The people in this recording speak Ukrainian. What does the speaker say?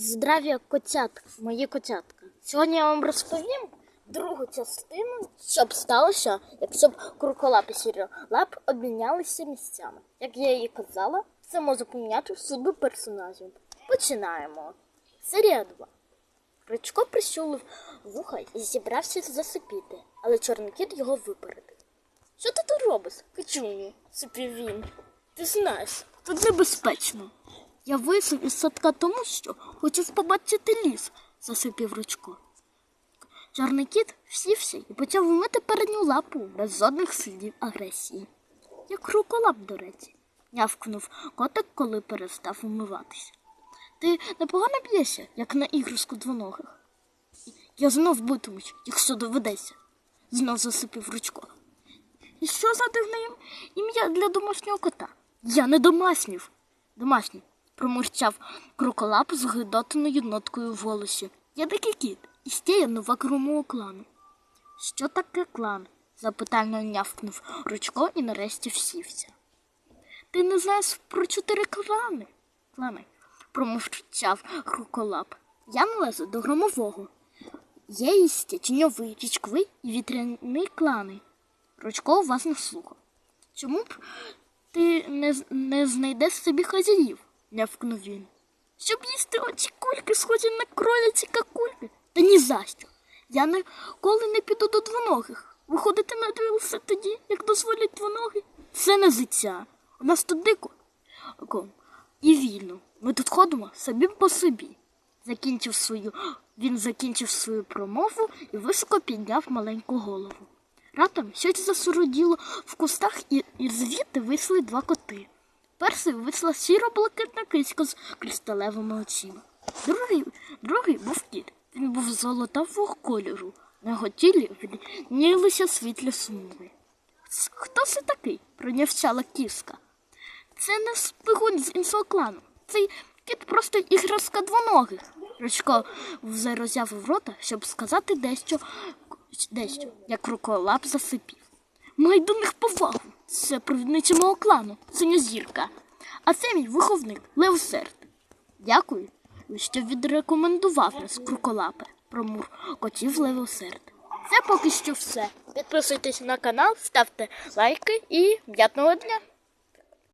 Здравія котятка, мої котятка. Сьогодні я вам розповім другу частину, що б сталося, якщо б курколап і сіролап обмінялися місцями. Як я і казала, це може поміняти судьби персонажів. Починаємо. Серія 2. Ричко прищулив вуха і зібрався засипіти, але чорний кіт його випередив. Що ти тут робиш, кичуню? сипів він. Ти знаєш, тут небезпечно. Я вийшов із садка тому, що хотів побачити ліс, засипів ручко. Чорний кіт всівся і почав вмити передню лапу без жодних слідів агресії. Як руколап, до речі, нявкнув котик, коли перестав умиватися. Ти непогано б'єшся, як на іграшку двоногих. Я знов битимусь, якщо доведеться, знов засипів ручко. І що за дивне ім- ім'я для домашнього кота? Я не домашнів. Домашній, промурчав кроколап з гидотною ноткою в голосі. Я дикий кіт, і новак мого клану. Що таке клан? запитально нявкнув Ручко і нарешті всівся. Ти не знаєш про чотири клани? Клани, промовчав кроколап. Я належу до громового. Є істя, тіньовий, річковий і вітряний клани. Ручко вас не слухав. Чому б ти не, не знайдеш собі хазяїв? Нявкнув він. Щоб їсти оці кульки, схожі на кролячі какульки. Та ні за що. Я ніколи не піду до двоногих. Виходити на все тоді, як дозволять двоноги. Це не життя. У нас тут дико і вільно. Ми тут ходимо собі по собі. Закінчив свою, він закінчив свою промову і високо підняв маленьку голову. Раптом щось засуроділо в кустах, і, і звідти вийшли два коти. Перший вийшла сіро-блакитна киська з кристалевими очима. Другий, другий був кіт. Він був золотавого кольору. На його тілі виднілися світлі смуги. Хто це такий? пронявчала кіска. Це не спигун з іншого клану. Цей кіт просто іграшка двоногих. Ручко вже роззявив рота, щоб сказати дещо, дещо, як руколап засипів. Май до них повагу. Це провідниця мого клану, синьозірка. А це мій виховник Леосерд. Дякую, що відрекомендував нас, круколапе, промур котів Левосерд. Це поки що все. Підписуйтесь на канал, ставте лайки і м'ятного дня.